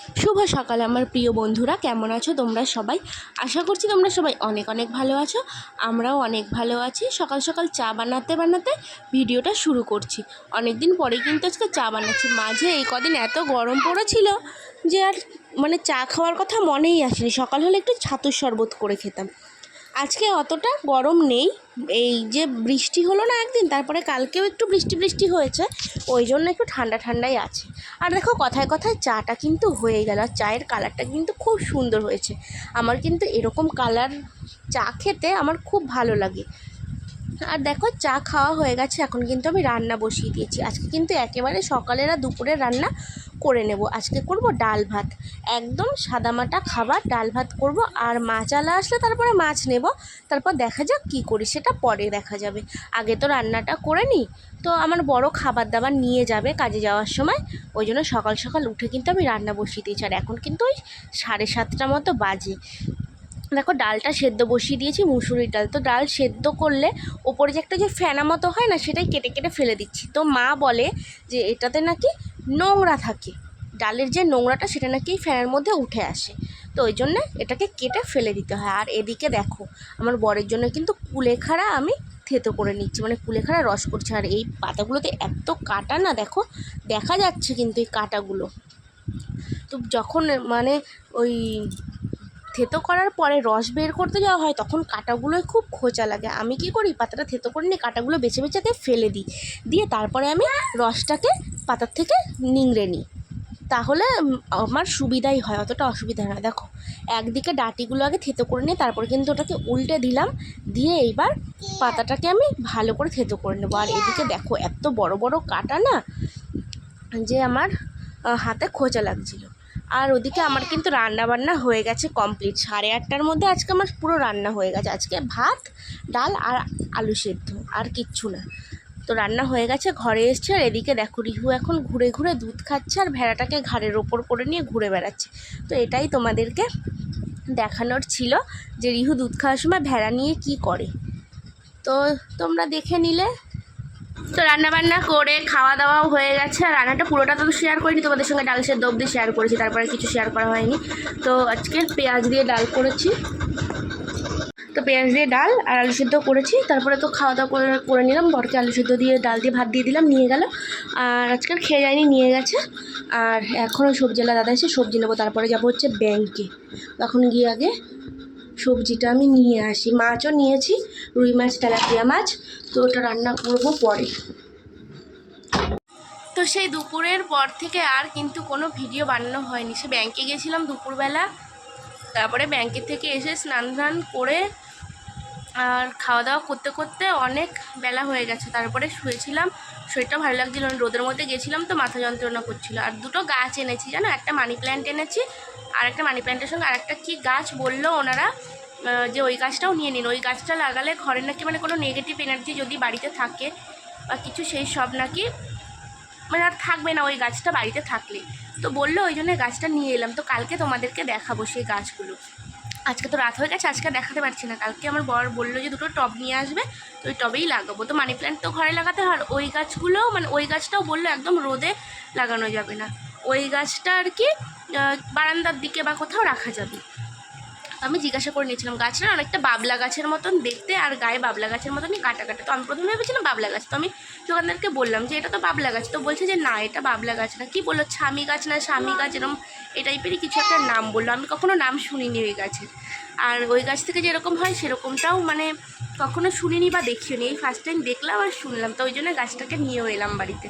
শুভ সকাল আমার প্রিয় বন্ধুরা, কেমন আছো তোমরা সবাই? আশা করছি তোমরা সবাই অনেক অনেক ভালো আছো, আমরাও অনেক ভালো আছি। সকাল সকাল চা বানাতে বানাতে ভিডিওটা শুরু করছি। অনেক দিন পরে কিন্তু আজকে চা বানাচ্ছি। মাঝে এই কদিন এত গরম পড়েছিল যে আর মানে চা খাওয়ার কথা মনেই আসেনি। সকাল হলে একটু ছাতুর শরবত করে খেতাম। আজকে অতটা গরম নেই। এই যে বৃষ্টি হলো না একদিন, তারপরে কালকেও একটু বৃষ্টি বৃষ্টি হয়েছে, ওই জন্য একটু ঠান্ডা ঠান্ডাই আছে। আর দেখো কথায় কথায় চাটা কিন্তু হয়ে গেল, আর চায়ের কালারটা কিন্তু খুব সুন্দর হয়েছে। আমার কিন্তু এরকম কালার চা খেতে আমার খুব ভালো লাগে। আর দেখো, চা খাওয়া হয়ে গেছে, এখন কিন্তু আমি রান্না বসিয়ে দিয়েছি। আজকে কিন্তু একেবারে সকালের আর দুপুরের রান্না করে নেব। আজকে করব ডাল ভাত। একদম সাদামাটা খাবার, ডাল ভাত করব, আর মাছ আলা আসলে তারপরে মাছ নেব। তারপর দেখা যাক কী করি, সেটা পরে দেখা যাবে। আগে তো রান্নাটা করে নিই, তো আমার বড় খাবার দাবার নিয়ে যাবে কাজে যাওয়ার সময়। ওই জন্য সকাল সকাল উঠে কিন্তু আমি রান্না বসিয়ে দিয়েছি। আর এখন কিন্তু ওই সাড়ে সাতটা মতো বাজে। দেখো ডালটা সেদ্ধ বসিয়ে দিয়েছি, মুসুরির ডাল। তো ডাল সেদ্ধ করলে ওপরে যে একটা যে ফেনা মতো হয় না, সেটাই কেটে কেটে ফেলে দিচ্ছি। তো মা বলে যে এটাতে নাকি নোংরা থাকে। ডালের যে নোংরাটা, সেটা নাকি ফ্যানের মধ্যে উঠে আসে। তো ওই জন্যে এটাকে কেটে ফেলে দিতে হয়। আর এদিকে দেখো, আমার বরের জন্য কিন্তু কুলেখাড়া আমি থেতো করে নিচ্ছি। মানে কুলেখাড়া রস করছে। আর এই পাতাগুলোতে এত কাটা না, দেখো, দেখা যাচ্ছে কিন্তু এই কাটাগুলো। তো যখন মানে ওই থেতো করার পরে রস বের করতে যাওয়া হয়, তখন কাঁটাগুলোয় খুব খোঁচা লাগে। আমি কি করি? পাতাটা থেতো করে নিয়ে কাঁটাগুলো বেছে বেছে আগে ফেলে দিই। দিয়ে তারপরে আমি রসটাকে পাতার থেকে নিংড়ে নিই। তাহলে আমার সুবিধাই হয়, অতটা অসুবিধা না দেখো, একদিকে ডাটিগুলো আগে থেতো করে নিয়ে তারপর কিন্তু ওটাকে উল্টে দিলাম। দিয়ে এইবার পাতাটাকে আমি ভালো করে থেতো করে নেব। আর এদিকে দেখো, এত বড় বড় কাটা না, যে আমার হাতে খোঁচা লাগছিল। আর ওদিকে আমার কিন্তু রান্না বান্না হয়ে গেছে কমপ্লিট। সাড়ে আটটার মধ্যে আজকে আমার পুরো রান্না হয়ে গেছে। আজকে ভাত, ডাল আর আলু সেদ্ধ, আর কিচ্ছু না। তো রান্না হয়ে গেছে, ঘরে এসছে আর এদিকে দেখো রিহু এখন ঘুরে ঘুরে দুধ খাচ্ছে আর ভেড়াটাকে ঘাড়ের ওপর করে নিয়ে ঘুরে বেড়াচ্ছে। তো এটাই তোমাদেরকে দেখানোর ছিল যে রিহু দুধ খাওয়ার সময় ভেড়া নিয়ে কি করে। তো তোমরা দেখে নিলে তো রান্না বান্না করে খাওয়া দাওয়াও হয়ে গেছে। আর রান্নাটা পুরোটা তো শেয়ার করিনি, তোমাদের সঙ্গে ডাল সেদ্ধ অব্দি শেয়ার করেছি, তারপরে কিছু শেয়ার করা হয়নি। তো আজকে পেঁয়াজ দিয়ে ডাল করেছি। তো পেঁয়াজ দিয়ে ডাল আর আলু সেদ্ধ করেছি, তারপরে তো খাওয়া দাওয়া করে করে নিলাম, বরকে আলু সেদ্ধ দিয়ে ডাল দিয়ে ভাত দিয়ে দিলাম, নিয়ে গেল। আর আজকাল খেয়ে যায়নি, নিয়ে গেছে। আর এখনও সবজিওয়ালা দাদা এসে সবজি নেব, তারপরে যাব হচ্ছে ব্যাংকে তখন গিয়ে আগে সবজিটা আমি নিয়ে আসি। মাছও নিয়েছি, রুই মাছ, তেলাপিয়া মাছ। তো ওটা রান্না করব পরে। তো সেই দুপুরের পর থেকে আর কিন্তু কোনো ভিডিও বানানো হয়নি। সে ব্যাংকে গেছিলাম দুপুরবেলা। তারপরে ব্যাংকের থেকে এসে স্নান ধান করে আর খাওয়া দাওয়া করতে করতে অনেক বেলা হয়ে গেছে। তারপরে শুয়েছিলাম, শরীরটা ভালো লাগছিল রোদের মধ্যে গেছিলাম তো মাথা যন্ত্রণা করছিল। আর দুটো গাছ এনেছি জানো, একটা মানি প্ল্যান্ট এনেছি, আর একটা মানি প্ল্যান্টের সঙ্গে আর একটা কী গাছ বলল ওনারা যে ওই গাছটাও নিয়ে নিন। ওই গাছটা লাগালে ঘরে নাকি মানে কোনো নেগেটিভ এনার্জি যদি বাড়িতে থাকে বা কিছু সেই সব নাকি মানে আর থাকবে না ওই গাছটা বাড়িতে থাকলে তো বলল ওই জন্য গাছটা নিয়ে এলাম। তো কালকে তোমাদেরকে দেখাবো সেই গাছগুলো। আজকে তো রাত হয়ে গেছে, আজকে দেখাতে পারছি না। কালকে আমার বর বলল যে দুটো টব নিয়ে আসবে, তো ওই টবেই লাগাবো। তো মানি প্ল্যান্ট তো ঘরে লাগাতে হয় ওই গাছগুলো মানে ওই গাছটাও বলল একদম রোদে লাগানো যাবে না। ওই গাছটা আর কি বারান্দার দিকে বা কোথাও রাখা যাবে। আমি জিজ্ঞাসা করে নিয়েছিলাম, গাছটা অনেকটা বাবলা গাছের মতন দেখতে আর গায়ে বাবলা গাছের মতনই কাটা কাটা। তো আমি প্রথমে ভেবেছিলাম বাবলা গাছ। তো আমি দোকানদারকে বললাম যে, এটা তো বাবলা গাছ। তো বলছে যে, না, এটা বাবলা গাছ না। কি বলল? ছামি গাছ না, স্বামী গাছ এরকম এই টাইপেরই কিছু একটা নাম বলল। আমি কখনো নাম শুনিনি ওই গাছের। আর ওই গাছ থেকে যেরকম হয়, সেরকমটাও মানে কখনো শুনিনি বা দেখিওনি। এই ফার্স্ট টাইম দেখলাম আর শুনলাম। তো ওই জন্য গাছটাকে নিয়েও এলাম বাড়িতে।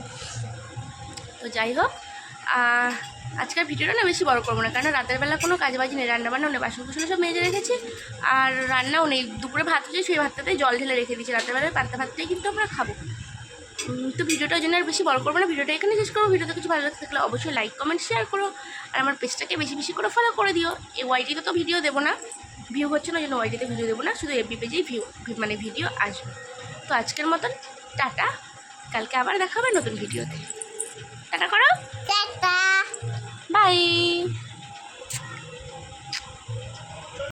তো যাই হোক আজকের ভিডিওটা না বেশি বড় করব না কারণ রাতের বেলা কোনো কাজ বাজি নেই, রান্না বান্নাও নেই, বাসন কুসন সব মেজে রেখেছি, আর রান্নাও নেই। দুপুরে ভাত হচ্ছে সেই ভাতটাতেই জল ঢেলে রেখে দিয়েছি। রাতের বেলায় পান্তা ভাতটাই কিন্তু আমরা খাব। তো ভিডিওটা ওই জন্য আর বেশি বড় করব না, ভিডিওটা এখানে শেষ করব। ভিডিওতে কিছু ভালো লাগতে থাকলে অবশ্যই লাইক কমেন্ট শেয়ার করো, আর আমার পেজটাকে বেশি বেশি করে ফলো করে দিও। এই ওয়াইটিতে তো ভিডিও দেবো না ভিউ হচ্ছে না, ওই জন্য ওয়াইটিতে ভিডিও দেবো না, শুধু এফবি পেজেই ভিউ মানে ভিডিও আসবে। তো আজকের মতন, টাটা। কালকে আবার দেখাবে নতুন ভিডিওতে টাটা করো। 嗨